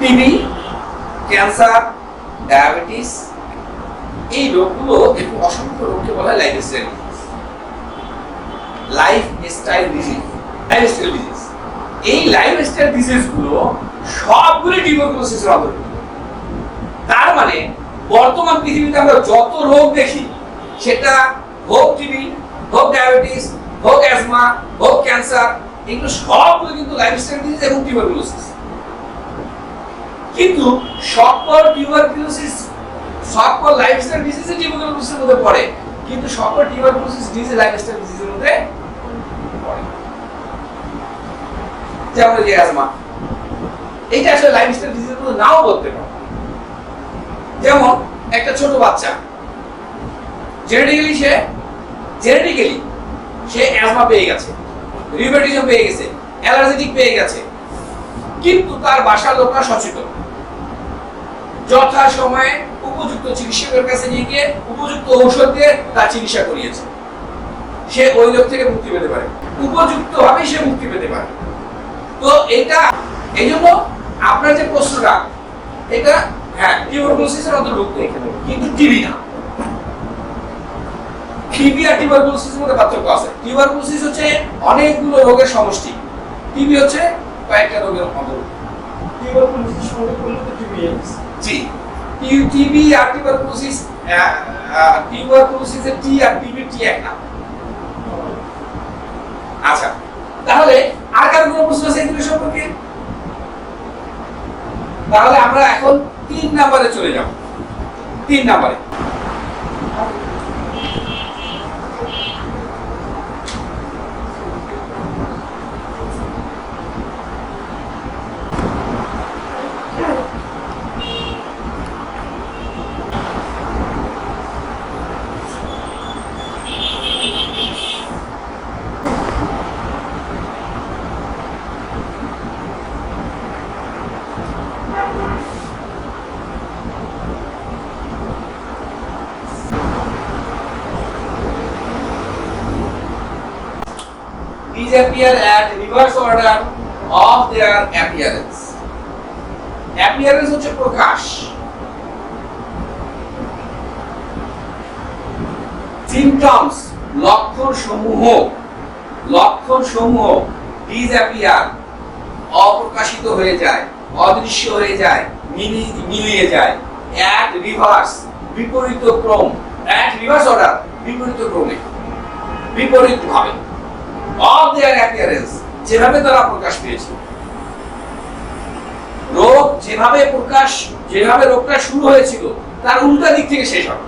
TB cancer, diabetes, এই রোগগুলো একটু অসংখ্য রোগকে বলা হয় lifestyle life style disease lifestyle disease এই লাইফস্টাইল ডিজিজগুলো সবগুলো টিউবারকুলোসিসের অন্তর্ভুক্ত তার মানে বর্তমান পৃথিবীতে আমরা যত রোগ দেখি, সেটা হোক টিবি হোক ডায়াবেটিস, হোক অ্যাজমা হোক ক্যান্সার, এগুলো সবগুলো কিন্তু লাইফস্টাইল ডিজিজ এবং টিউবারকুলোসিস কিন্তু সকল টিউবারকুলোসিস সকল লাইফস্টাইল ডিজিজে টিউবারকুলোসিসের মধ্যে পড়ে, কিন্তু সকল টিউবারকুলোসিস ডিজিজ লাইফস্টাইল ডিজিজের মধ্যে পড়ে। যেমন যে অ্যাজমা এইটা আসলে লাইফস্টাইল ডিজিজের মধ্যে নাও বলতে পারে। যেমন একটা ছোট বাচ্চা জেনেটিক্যালি সে জেনেটিক্যালি সে অ্যাজমা পেয়ে গেছে রিউমেটিজম পেয়ে গেছে অ্যালার্জেটিক পেয়ে গেছে কিন্তু তার বাসার লোকরা সচেতন। যথা সময়ে উপযুক্ত চিকিৎসকের কাছে নিয়ে গিয়ে উপযুক্ত ঔষধ দিয়ে তার চিকিৎসা করিয়েছে। সে ওই রোগ থেকে মুক্তি পেতে পারে। উপযুক্ত ভাবে সে মুক্তি পেতে পারে। তো এটা, এই জন্য আপনার যে প্রশ্নটা, এটা হ্যাঁ টিউবারকুলোসিসের অন্তর্ভুক্ত। কিন্তু টিবি না। টিবি আর টিউবারকুলোসিসের মধ্যে পার্থক্য আছে। টিউবারকুলোসিস হচ্ছে অনেকগুলো রোগের সমষ্টি। টিবি হচ্ছে কয়েকটা রোগের অন্তর্ভুক্ত জি। টিবি আর টিউবারকুলোসিস টিউবারকুলোসিসের টি আর টিবি টি এক না। আচ্ছা তাহলে আর কারও কোনো প্রশ্ন আছে এগুলো সম্পর্কে? তাহলে আমরা এখন তিন নাম্বারে চলে যাব। তিন নাম্বারে। These appear at reverse order of their appearance. Appearance হচ্ছে প্রকাশ। সিমটমস লক্ষণ সমূহ লক্ষণ সমূহ ডিসঅ্যাপিয়ার অপ্রকাশিত হয়ে যায়, অদৃশ্য হয়ে যায়, মিলি- মিলিয়ে যায়। অ্যাট রিভার্স বিপরীত ক্রম। অ্যাট রিভার্স অর্ডার বিপরীত ক্রমে। বিপরীত ভাবে অফ দেয়ার অ্যাপিয়ারেন্স যেভাবে তারা প্রকাশ পেয়েছে। রোগ যেভাবে প্রকাশ, যেভাবে রোগটা শুরু হয়েছিল, তার উল্টা দিক থেকে শেষ হবে।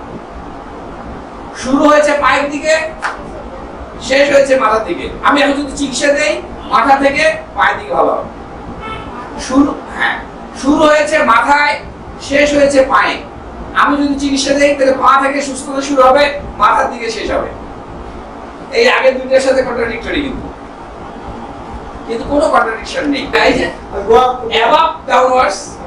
শুরু হয়েছে পায়ের দিকে, শেষ হয়েছে আমি এখন যদি চিকিৎসা দেই, মাথা থেকে পায়ের দিকে ভালো হবে। শুরু হ্যাঁ শুরু হয়েছে মাথায়, শেষ হয়েছে পায়ে। আমি যদি চিকিৎসা দেই, তাহলে পা থেকে সুস্থতা শুরু হবে, মাথার দিকে শেষ হবে। এই আগে দুইটার সাথে কন্ট্রাডিক্টরি কিন্তু। কিন্তু কোনো কন্ট্রাডিকশন নেই। এই যে অ্যাবাভ ডাউনওয়ার্ডস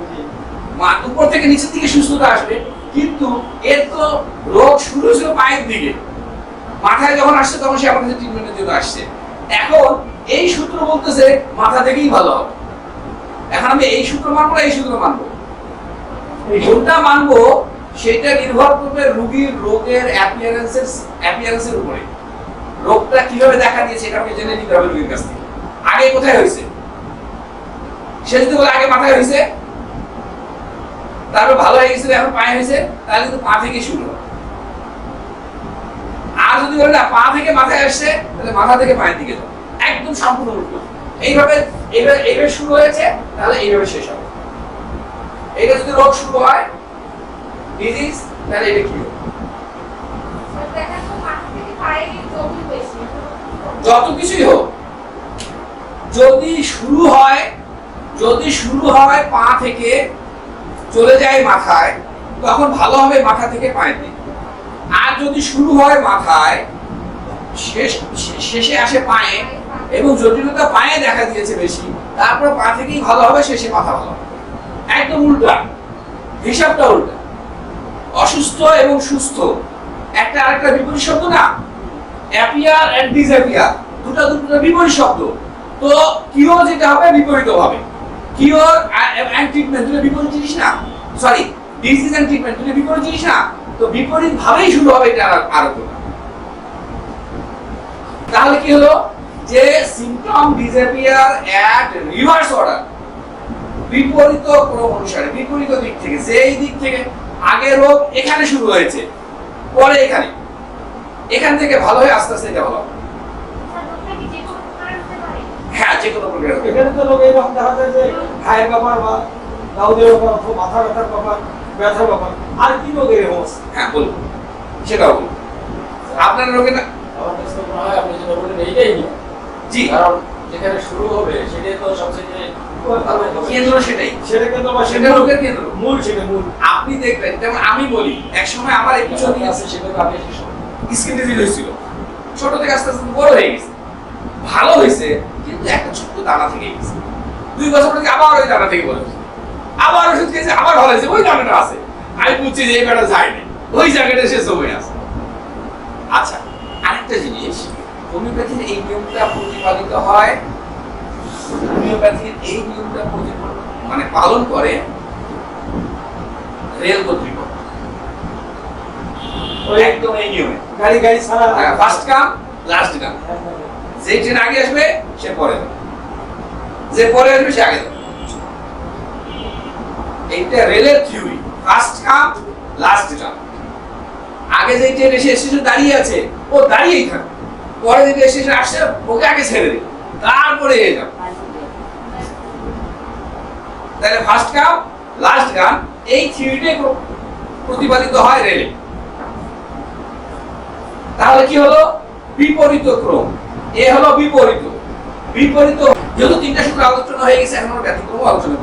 মা- উপর থেকে নিচের দিকে সুস্থতা আসবে। কিন্তু এর তো রোগ শুরু হয়েছিল পায়ের দিকে। মাথায় যখন আসছে, তখন সে আমাদের ট্রিটমেন্টের জন্য আসছে। এখন এই সূত্র বলতেছে, মাথা থেকেই ভালো হবে। এখন আমি এই সূত্র মানবো এই সূত্র মানবো? কোনটা মানবো, সেটা নির্ভর করবে রুগীর রোগের অ্যাপিয়ারেন্সের অ্যাপিয়ারেন্সের উপরে। রোগটা কীভাবে দেখা দিয়েছে এটা আমাকে জেনে নিতে হবে রোগীর কাছ থেকে। আগে কোথায় হয়েছে? সে যদি বলে আগে মাথায় হয়েছে, তারপর ভালো হয়ে গেছিল, এখন পায়ে হয়েছে, তাহলে কিন্তু পা থেকে শুরু আর যদি বলে না, পা থেকে মাথায় আসছে, তাহলে মাথা থেকে পায়ের দিকে যাবে। একদম সম্পূর্ণ উল্টো এইভাবে এইভাবে এইভাবে শুরু হয়েছে, তাহলে এইভাবে শেষ হবে। এটা যদি রোগ শুরু হয় ডিজিজ তাহলে এটা কি হবে দেখা তো মাথা থেকে পায়ে জমি বেশি যত কিছুই হোক, যদি শুরু হয়, যদি শুরু হয় পা থেকে চলে যায় মাথায়, তখন ভালো হবে মাথা থেকে পায়ের আর যদি শুরু হয় মাথায়, শেষ, শেষে আসে পায়ে, এবং জটিলতা পায়ে দেখা দিয়েছে বেশি, তারপর পা থেকেই ভালো হবে, শেষে মাথা ভালো হবে। একদম উল্টা, হিসাবটা উল্টা। অসুস্থ এবং সুস্থ, একটা আরেকটা বিপরীত শব্দ না? অ্যাপিয়ার এন্ড ডিসঅ্যাপিয়ার দুটো দুটো বিপরীত শব্দ। তো কিও যেটা হবে, বিপরীত হবে। কিওর অ্যান্ড ট্রিটমেন্ট দুটো বিপরীত জিনিস না। সরি ডিজিজ অ্যান্ড ট্রিটমেন্ট দুটো বিপরীত জিনিস না। তো বিপরীত ভাবেই শুরু হবে এটা আর আরোগ্যটা তাহলে কি হলো? যে symptom disappear at reverse order বিপরীত ক্রম অনুসারে, বিপরীত দিক থেকে, যেই দিক থেকে আগে রোগ এখানে শুরু হয়েছে, পরে এখানে। এখান থেকে ভালো হয়ে আস্তে আস্তে এটা ভালো হ্যাঁ যে কোনো এখানে তো লোক এরকম দেখা যায় যে খায়ের ব্যাপার বা দাউদের ব্যাপার অথবা মাথা ব্যথার ব্যাপার ব্যথার ব্যাপার। আর কি রোগ এরকম আছে? হ্যাঁ বলুন। সেটাও বলুন। আপনার রোগে না আমার কাছে মনে হয় আপনি যেটা বললেন এইটাই জি। কারণ যেখানে শুরু হবে সেটাই তো সবচেয়ে কেন্দ্র সেটাই। সেটা সেটা কেন্দ্র। মূল সেটা মূল। আপনি দেখবেন যেমন আমি বলি এক সময় আমার এই পিছনে আছে সেভাবে আপনি। স্কিন ডিজিজ হয়েছিল। ছোট থেকে আস্তে আস্তে বড় হয়ে গেছে। ভালো হয়েছে, কিন্তু একটা ছোট্ট দানা থেকে গেছে। দুই বছর আবার ওই দানা থেকে বলে হয়েছে। আবার ওষুধ খেয়েছে, আবার ভালো হয়েছে, ওই দানাটা আছে। আমি বুঝছি যে এই বেটা যায় না ওই জায়গাটা সে জমে আছে। আচ্ছা আরেকটা জিনিস, হোমিওপ্যাথির এই নিয়মটা প্রতিপালিত হয়। হোমিওপ্যাথির এই নিয়মটা মানে পালন করে রেল কর্তৃপক্ষ একদম এই নিয়মে। গাড়ি গাড়ি ছাড়া ফার্স্ট কাম লাস্ট কাম যে ট্রেন আগে আসবে সে পরে যে পরে আসবে সে আগে এইটা রেলের theory first come last come আগে যে ট্রেন এসে স্টেশন দাঁড়িয়ে আছে ও দাঁড়িয়েই থাকবে। পরে যে স্টেশন আসছে ওকে আগে ছেড়ে দেবে। তারপরে এ যাবে। তাহলে ফার্স্ট কাম লাস্ট কাম এই থিওরিটাই প্রতিপাদিত হয় রেলে। তাহলে কি হলো? বিপরীত ক্রম। এ হলো বিপরীত। বিপরীত, যেহেতু তিনটা সূত্র আলোচনা হয়ে গেছে, এখন ব্যতিক্রম আলোচনা